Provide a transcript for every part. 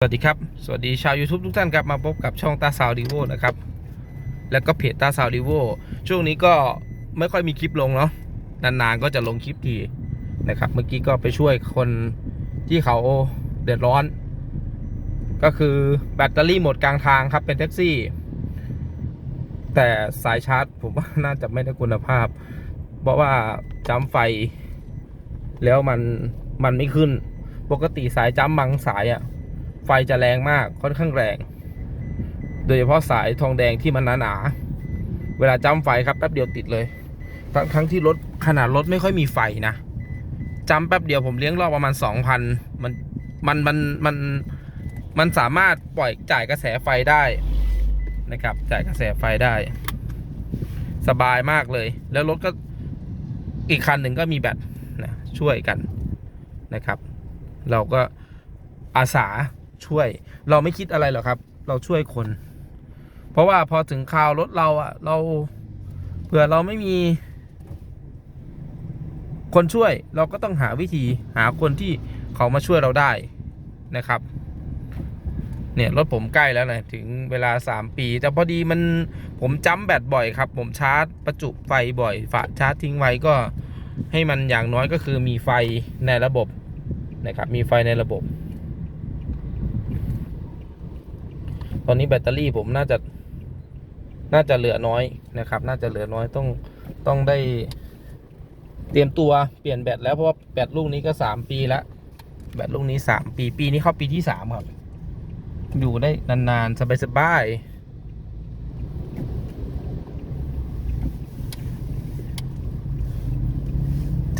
สวัสดีครับ สวัสดีชาว YouTube ทุกท่านครับ มาพบกับช่องตาสาวดีโวนะครับ แล้วก็เพจตาสาวดีโวช่วงนี้ก็ไม่ค่อยมีคลิปลงเนาะนานๆก็จะลงคลิปทีนะครับ เมื่อกี้ก็ไปช่วยคนที่เขาเดือดร้อน ก็คือแบตเตอรี่หมดกลางทางครับเป็นแท็กซี่ แต่สายชาร์จผมว่าน่าจะไม่ได้คุณภาพ เพราะว่าจ้ำไฟ แล้วมันมันไม่ขึ้น ปกติสายจ้ำบางสายอะ ไฟจะแรงมากค่อนข้างแรง โดยเฉพาะสายทองแดงที่มันหนาๆเวลาจ้ำไฟครับแป๊บเดียวติดเลย ทั้งทั้งที่รถขนาดรถไม่ค่อยมีไฟนะจ้ำแป๊บเดียวผมเลี้ยงรอบประมาณสองพันมันมันมันมันมันสามารถปล่อยจ่ายกระแสไฟได้นะครับ จ่ายกระแสไฟได้ สบายมากเลย แล้วรถก็อีกคันหนึ่งก็มีแบตนะช่วยกันนะครับ เราก็อาสา ช่วย เราไม่คิดอะไรหรอกครับ เราช่วยคน เพราะว่าพอถึงคราวรถเราอะเราเผื่อเราไม่มี คนช่วยเราก็ต้องหาวิธีหาคนที่เขามาช่วยเราได้นะครับ เนี่ยรถผมใกล้แล้วนะถึงเวลา 3 ปี แต่พอดีมันผมจ้ำแบตบ่อยครับ ผมชาร์จประจุไฟบ่อย ฝาชาร์จทิ้งไว้ก็ให้มันอย่างน้อยก็คือมีไฟในระบบนะครับ มีไฟในระบบ ตอนนี้แบตเตอรี่ผมน่าจะน่าจะเหลือน้อยนะครับ น่าจะเหลือน้อยต้องต้องได้ เตรียมตัวเปลี่ยนแบตแล้วเพราะว่าแบตลูกนี้ก็สามปีแล้วแบตลูกนี้สามปี ปีนี้เข้าปีที่สามครับ อยู่ได้นานๆ สบายๆ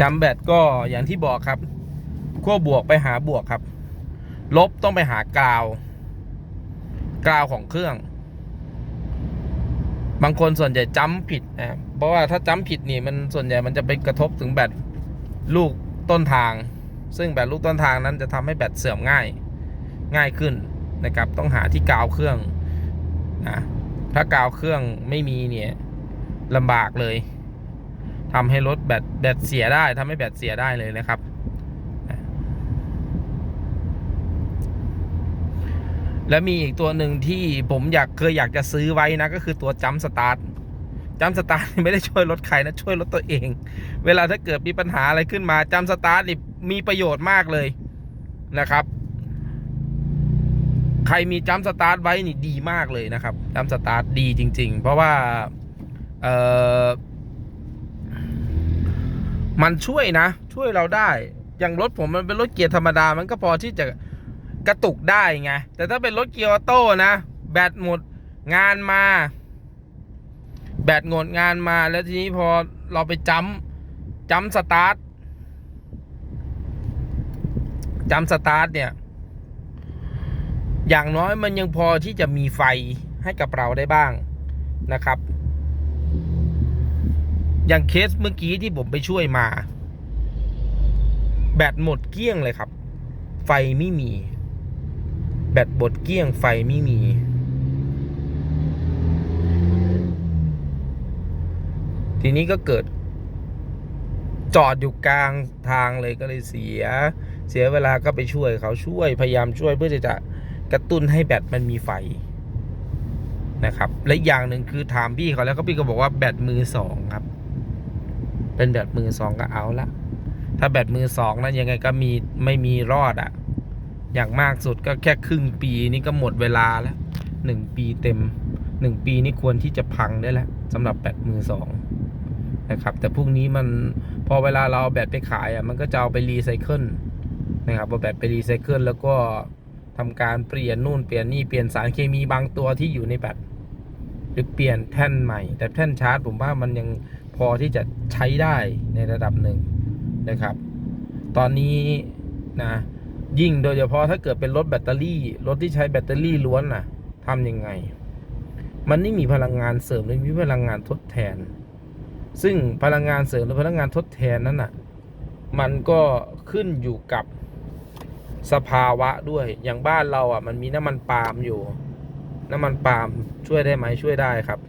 จำแบตก็อย่างที่บอกครับขั้วบวกไปหาบวกครับ ลบต้องไปหากาว กราวของเครื่อง บางคนส่วนใหญ่จำผิดนะครับเพราะว่าถ้าจำผิดนี่มันส่วนใหญ่มันจะไปกระทบถึงแบตลูกต้นทาง ซึ่งแบตลูกต้นทางนั้นจะทำให้แบตเสื่อมง่ายง่ายขึ้นนะครับ ต้องหาที่กาวเครื่องนะถ้ากาวเครื่องไม่มีเนี่ยลำบากเลยทำให้รถแบตแบตเสียได้ทำให้แบตเสียได้เลยนะครับ และมีอีกตัวหนึ่งที่ผมอยากเคยอยากจะซื้อไว้นะ ก็คือตัวจัมสตาร์ทจัมสตาร์ทไม่ได้ช่วยรถใครนะ ช่วยรถตัวเอง เวลาถ้าเกิดมีปัญหาอะไรขึ้นมาจัมสตาร์ทนี่มีประโยชน์มากเลยนะครับ ใครมีจัมสตาร์ทไว้นี่ดีมากเลยนะครับจัมสตาร์ทดีจริง ๆ เพราะว่าเออมันช่วยนะ ช่วยเราได้ อย่างรถผมมันเป็นรถเกียร์ธรรมดา มันก็พอที่จะ กระตุกได้ไง แต่ถ้าเป็นรถเกียร์ออโต้นะ แบตหมดงานมา แบตหมดงานมาแล้วทีนี้พอเราไปจัมจัมสตาร์ทจัมสตาร์ทเนี่ย อย่างน้อยมันยังพอที่จะมีไฟให้กับเราได้บ้างนะครับ อย่างเคสเมื่อกี้ที่ผมไปช่วยมา แบตหมดเกลี้ยงเลยครับ ไฟไม่มี แบตบดเกี้ยงไฟไม่มี ทีนี้ก็เกิด จอดอยู่กลางทางเลยก็เลยเสีย เสียเวลาก็ไปช่วยเขาช่วยพยายามช่วยเพื่อจะกระตุ้นให้แบตมันมีไฟนะครับ และอีกอย่างหนึ่งคือถามพี่เขาแล้วก็พี่ก็บอกว่าแบตมือสองครับ เป็นแบตมือสองก็เอาละถ้าแบตมือสองนั้นยังไงก็มีไม่มีรอดอะ่ะ อย่างมากสุดก็แค่ครึ่งปีนี่ก็หมดเวลาแล้วหนึ่งปีเต็มหนึ่งปีนี่ควรที่จะพังได้แล้วสำหรับแบตมือสองนะครับ แต่พวกนี้มันพอเวลาเราเอาแบตไปขายอะมันก็จะเอาไปรีไซเคิลนะครับเอาแบตไปรีไซเคิลแล้วก็ทำการเปลี่ยนนู่นเปลี่ยนนี่เปลี่ยนสารเคมีบางตัวที่อยู่ในแบตหรือเปลี่ยนแท่นใหม่ แต่แท่นชาร์จผมว่ามันยังพอที่จะใช้ได้ในระดับหนึ่งนะครับ ตอนนี้นะ ยิ่งโดยเฉพาะถ้าเกิดเป็นรถแบตเตอรี่ รถที่ใช้แบตเตอรี่ล้วนน่ะทำยังไง มันไม่มีพลังงานเสริมหรือมีพลังงานทดแทน ซึ่งพลังงานเสริมหรือพลังงานทดแทนนั้นน่ะ มันก็ขึ้นอยู่กับสภาวะด้วย อย่างบ้านเราอะ มันมีน้ำมันปาล์มอยู่ น้ำมันปาล์มช่วยได้ไหมช่วยได้ครับ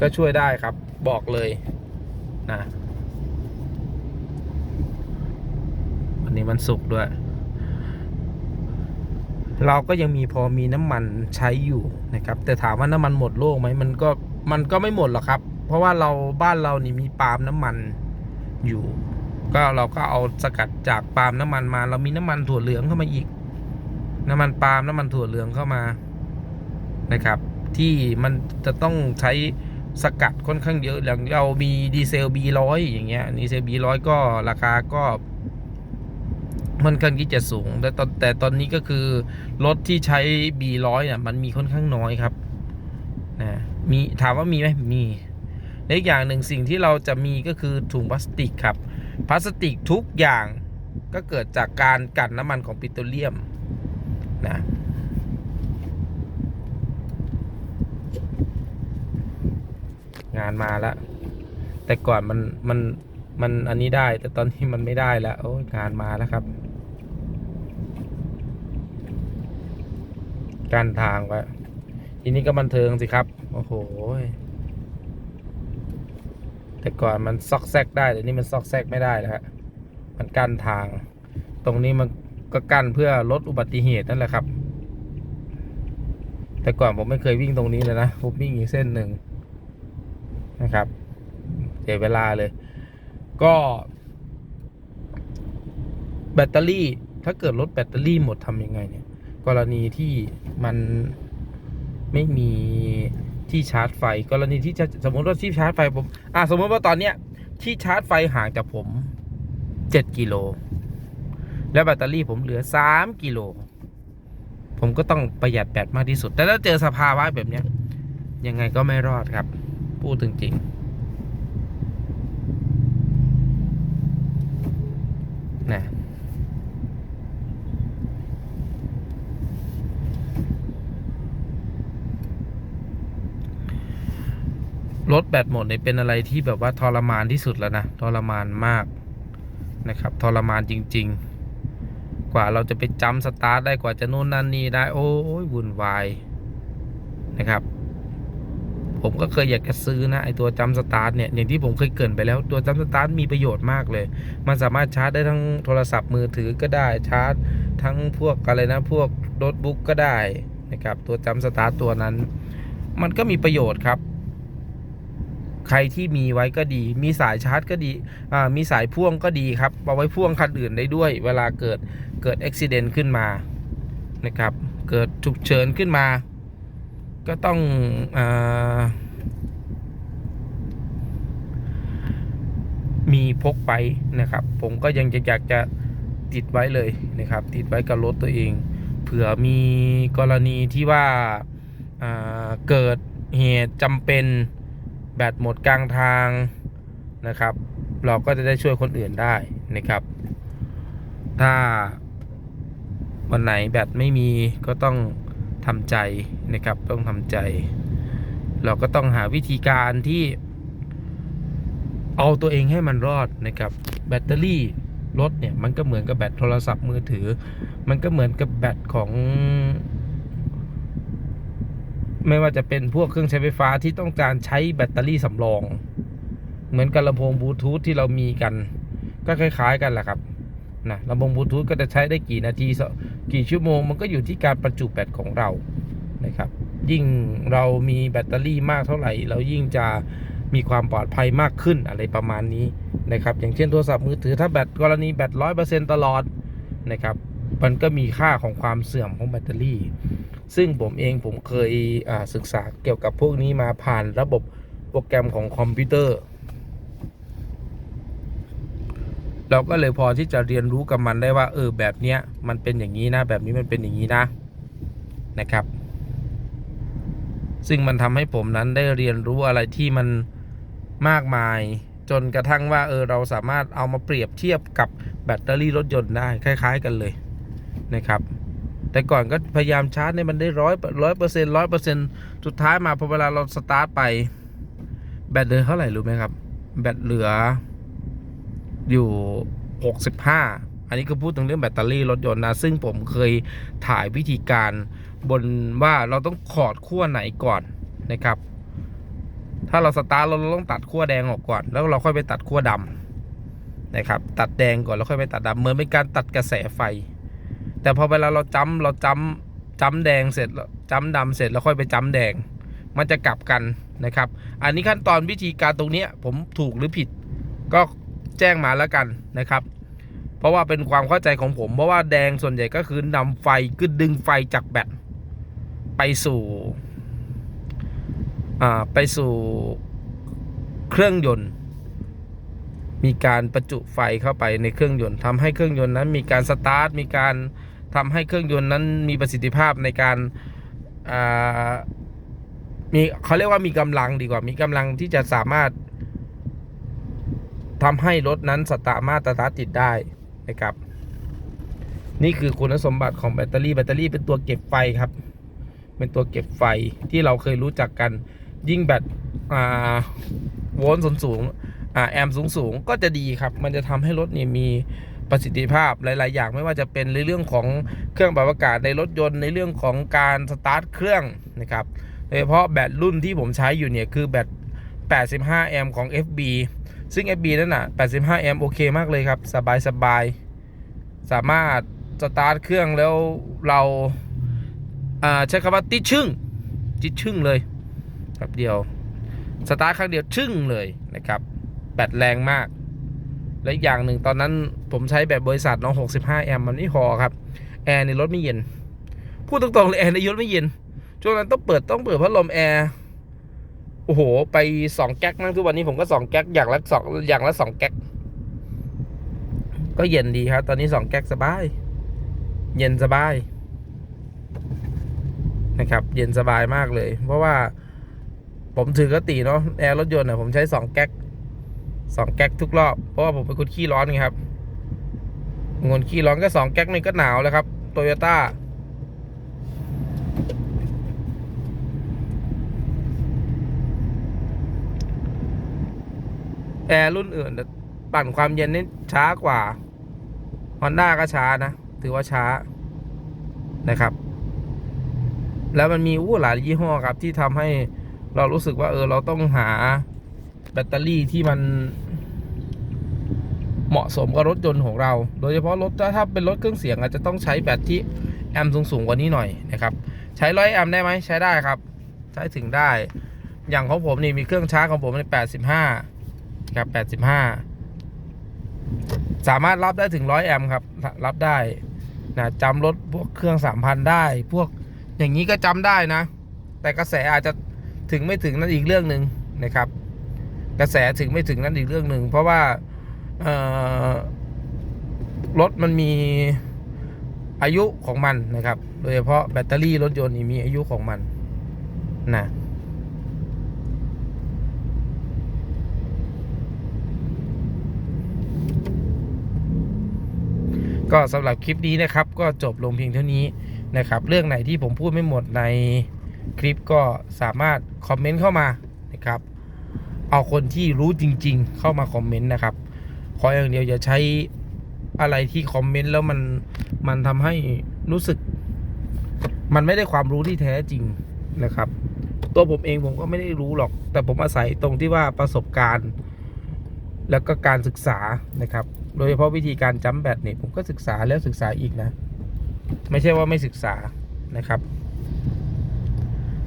ก็ช่วยได้ครับ บอกเลยนะ นนี้มันสุกร์ด้วย เราก็ยังมีพอมีน้ำมันใช้อยู่นะครับ แต่ถามว่าน้ำมันหมดโลกไหมมันก็มันก็ไม่หมดหรอกครับ เพราะว่าเราบ้านเรานี่มีปาล์มน้ำมันอยู่ ก็เราก็เอาสกัดจากปาล์มน้ำมันมา เรามีน้ำมันถั่วเหลืองเข้ามาอีก น้ำมันปาล์มน้ำมันถั่วเหลืองเข้ามานะครับ ที่มันจะต้องใช้สกัดค่อนข้างเยอะอย่างเรามีดีเซล B100 อย่างเงี้ยดีเซล B100 ก็ราคาก็ ค่อนข้างที่จะสูง แต่ตอนแต่ตอนนี้ก็คือ รถที่ใช้ B100 เนี่ยมันมีค่อนข้างน้อยครับนะมีถามว่ามีไหมมีและอีกอย่างหนึ่งสิ่งที่เราจะมีก็คือถุงพลาสติกครับ พลาสติกทุกอย่างก็เกิดจากการกลั่นน้ำมันของปิโตรเลียมนะงานมาแล้ว แต่ก่อนมันมันมันอันนี้ได้ แต่ตอนนี้มันไม่ได้แล้วโอ้ยงานมาแล้วครับ การทางไว้ทีนี้ก็บันเทิงสิครับ โอ้โห แต่ก่อนมันซอกแซกได้แต่นี่มันซอกแซกไม่ได้แล้วฮะมันกั้นทาง ตรงนี้มันก็กั้นเพื่อลดอุบัติเหตุนั่นแหละครับ แต่ก่อนผมไม่เคยวิ่งตรงนี้เลยนะผมวิ่งอีกเส้นหนึ่งนะครับเสียเวลาเลย ก็ แบตเตอรี่ถ้าเกิดรถแบตเตอรี่หมดทำยังไงเนี่ย กรณีที่มันไม่มีที่ชาร์จไฟ กรณีที่สมมติว่าที่ชาร์จไฟผมอะสมมติว่าตอนเนี้ยที่ชาร์จไฟห่างจากผมเจ็ดกิโลแล้วแบตเตอรี่ผมเหลือสามกิโลผมก็ต้องประหยัดแบตมากที่สุด แต่ถ้าเจอสภาวะแบบเนี้ยยังไงก็ไม่รอดครับ พูดจริงๆนะ รถแบตหมดเนี่ยเป็นอะไรที่แบบว่าทรมานที่สุดแล้วนะทรมานมากนะครับ ทรมานจริง ๆ กว่าเราจะไปจำสตาร์ทได้กว่าจะนู่นนั่นนี่ได้ โอ้ยวุ่นวายนะครับ ผมก็เคยอยากจะซื้อนะไอตัวจำสตาร์ทเนี่ยอย่างที่ผมเคยเกินไปแล้วตัวจำสตาร์ทมีประโยชน์มากเลย มันสามารถชาร์จได้ทั้งโทรศัพท์มือถือก็ได้ชาร์จ ทั้งพวกอะไรนะพวกโน้ตบุ๊กก็ได้นะครับ ตัวจำสตาร์ทตัวนั้น มันก็มีประโยชน์ครับ ใครที่มีไว้ก็ดี มีสายชาร์จก็ดีอ่ามีสายพ่วงก็ดีครับเอาไว้พ่วงคันอื่นได้ด้วย เวลาเกิดเกิดอุบิเหตุขึ้นมานะครับ เกิดฉุกเฉินขึ้นมา ก็ต้องอามีพกไปนะครับ ผมก็ยังจะอยากจะติดไว้เลยนะครับ ติดไว้กับรถตัวเอง เผื่อมีกรณีที่ว่าอ่าเกิดเหตุจำเป็น แบตหมดกลางทางนะครับ เราก็จะได้ช่วยคนอื่นได้นะครับ ถ้าวันไหนแบตไม่มีก็ต้องทำใจนะครับ ต้องทำใจ เราก็ต้องหาวิธีการที่ เอาตัวเองให้มันรอดนะครับ แบตเตอรี่รถเนี่ยมันก็เหมือนกับแบตโทรศัพท์มือถือ มันก็เหมือนกับแบตของ ไม่ว่าจะเป็นพวกเครื่องใช้ไฟฟ้าที่ต้องการใช้แบตเตอรี่สำรอง เหมือนกับลำโพงบลูทูธที่เรามีกัน ก็คล้าย ๆ กันแหละครับนะลำโพงบลูทูธก็จะใช้ได้กี่นาทีกี่ชั่วโมง มันก็อยู่ที่การประจุแบตของเรานะครับ ยิ่งเรามีแบตเตอรี่มากเท่าไหร่ เรายิ่งจะมีความปลอดภัยมากขึ้นอะไรประมาณนี้นะครับ อย่างเช่นโทรศัพท์มือถือถ้าแบตกรณีแบตร้อยเปอร์เซ็นตลอดนะครับ มันก็มีค่าของความเสื่อมของแบตเตอรี่ ซึ่งผมเองผมเคยศึกษาเกี่ยวกับพวกนี้มาผ่านระบบโปรแกรมของคอมพิวเตอร์ เราก็เลยพอที่จะเรียนรู้กับมันได้ว่า เออแบบเนี้ยมันเป็นอย่างนี้นะ แบบนี้มันเป็นอย่างนี้นะนะครับ ซึ่งมันทำให้ผมนั้นได้เรียนรู้อะไรที่มันมากมายจนกระทั่งว่าเออเราสามารถเอามาเปรียบเทียบกับแบตเตอรี่รถยนต์ได้คล้าย ๆ กันเลยนะครับ แต่ก่อนก็พยายามชาร์จให้มันได้ร้อยร้อยเปอร์เซ็นต์ร้อยเปอร์เซ็นต์สุดท้ายมาพอเวลาเราสตาร์ทไป แบตเหลือเท่าไหร่รู้ไหมครับ แบตเหลืออยู่หกสิบห้าอันนี้ก็พูดถึงเรื่องแบตเตอรี่รถยนต์นะ ซึ่งผมเคยถ่ายวิธีการบนว่าเราต้องขอดขั้วไหนก่อนนะครับ ถ้าเราสตาร์ทเราต้องตัดขั้วแดงออกก่อน แล้วเราค่อยไปตัดขั้วดำนะครับ ตัดแดงก่อนแล้วค่อยไปตัดดำเหมือนเป็นการตัดกระแสไฟ แต่พอเวลาเราจำเราจำจ้ำแดงเสร็จจ้ำดำเสร็จแล้วค่อยไปจ้ำแดง มันจะกลับกันนะครับ อันนี้ขั้นตอนวิธีการตรงนี้ผมถูกหรือผิด ก็แจ้งมาแล้วกันนะครับ เพราะว่าเป็นความเข้าใจของผม เพราะว่าแดงส่วนใหญ่ก็คือนำไฟคือดึงไฟจากแบตไปสู่อ่าไปสู่เครื่องยนต์ มีการประจุไฟเข้าไปในเครื่องยนต์ทำให้เครื่องยนต์นั้นมีการสตาร์ทมีการ ทำให้เครื่องยนต์นั้นมีประสิทธิภาพในการมีเขาเรียกว่ามีกำลังดีกว่า มีกำลังที่จะสามารถทำให้รถนั้นสตาร์มาตาร์ทติดได้นะครับ นี่คือคุณสมบัติของแบตเตอรี่แบตเตอรี่เป็นตัวเก็บไฟครับ เป็นตัวเก็บไฟที่เราเคยรู้จักกัน ยิ่งแบตอ่าโวลต์สูงสูงแอมป์สูงสูงก็จะดีครับ มันจะทำให้รถเนี่ยมี ประสิทธิภาพหลาย ๆ อย่างไม่ว่าจะเป็นในเรื่องของเครื่องปรับอากาศในรถยนต์ในเรื่องของการสตาร์ทเครื่องนะครับโดยเฉพาะแบตรุ่นที่ผมใช้อยู่เนี่ยคือแบต 85 แอมป์ของ FB ซึ่ง FB นั่นน่ะ 85 แอมป์โอเคมากเลยครับ สบายสบาย สามารถสตาร์ทเครื่องแล้วเราอ่าใช้คำว่าติดชึ่งติดชึ่งเลยครับเดียว สตาร์ทครั้งเดียวชึ่งเลยนะครับ แบตแรงมาก และอีกอย่างหนึ่งตอนนั้นผมใช้แบบบริษัทน้อง 65 แอมมันไม่พอครับ แอร์ในรถไม่เย็น พูดตรงๆเลยแอร์ในรถไม่เย็น ช่วงนั้นต้องเปิดต้องเปิดพัดลมแอร์ โอ้โห ไปสองแก๊กนั่งทุกวันนี้ผมก็สองแก๊กอย่างละสองอย่างละสองแก๊ก ก็เย็นดีครับ ตอนนี้สองแก๊กสบาย เย็นสบาย นะครับ เย็นสบายมากเลย เพราะว่าผมถือกติเนาะแอร์รถยนต์เนี่ยผมใช้สองแก๊ก สองแก๊กทุกรอบ เพราะว่าผมเป็นคนขี้ร้อนไงครับงนขี้ร้อนก็สองแก๊กนี่ก็หนาวแล้วครับโตโยต้าแอร์รุ่นอื่นปั่นความเย็นนี่ช้ากว่า Honda ก็ช้านะ ถือว่าช้านะครับ แล้วมันมีอู้หลายยี่ห้อครับที่ทำให้เรารู้สึกว่าเออเราต้องหา แบตเตอรี่ที่มันเหมาะสมกับรถยนต์ของเรา โดยเฉพาะรถถ้าเป็นรถเครื่องเสียงอาจจะต้องใช้แบตที่แอมป์สูงๆกว่านี้หน่อยนะครับ ใช้ร้อยแอมได้ไหมใช้ได้ครับ ใช้ถึงได้ อย่างของผมนี่มีเครื่องชาร์จของผมใน85ครับ 85 สามารถรับได้ถึง100แอมครับ รับได้นะจำรถพวกเครื่อง3,000ได้ พวกอย่างนี้ก็จำได้นะ แต่กระแสอาจจะถึงไม่ถึงนั่นอีกเรื่องหนึ่งนะครับ กระแสถึงไม่ถึงนั่นอีกเรื่องหนึ่งเพราะว่ารถมันมีอายุของมันนะครับ โดยเฉพาะแบตเตอรี่รถยนต์นี่มีอายุของมันนะก็สำหรับคลิปนี้นะครับ ก็จบลงเพียงเท่านี้นะครับ เรื่องไหนที่ผมพูดไม่หมดในคลิปก็สามารถคอมเมนต์เข้ามานะครับ เอาคนที่รู้จริง ๆ เข้ามาคอมเมนต์นะครับ ขออย่างเดียวอย่าใช้อะไรที่คอมเมนต์แล้วมันมันทำให้รู้สึก มันไม่ได้ความรู้ที่แท้จริงนะครับ ตัวผมเองผมก็ไม่ได้รู้หรอก แต่ผมอาศัยตรงที่ว่าประสบการณ์ แล้วก็การศึกษานะครับ โดยเฉพาะวิธีการจัมแบตเนี่ยผมก็ศึกษาแล้วศึกษาอีกนะ ไม่ใช่ว่าไม่ศึกษานะครับ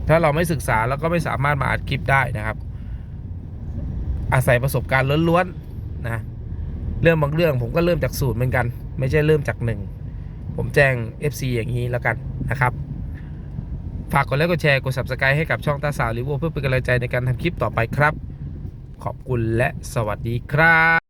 ถ้าเราไม่ศึกษาเราก็ไม่สามารถมาอัดคลิปได้นะครับ อาศัยประสบการณ์ล้วนๆนะเรื่องบางเรื่องผมก็เริ่มจากศูนย์เหมือนกัน ไม่ใช่เริ่มจากหนึ่งผมแจ้ง FC อย่างนี้แล้วกันนะครับ ฝากกดไลค์กดแชร์กด subscribe ให้กับช่องตาสาวลิโวเพื่อเป็นกำลังใจในการทำคลิปต่อไปครับ ขอบคุณและสวัสดีครับ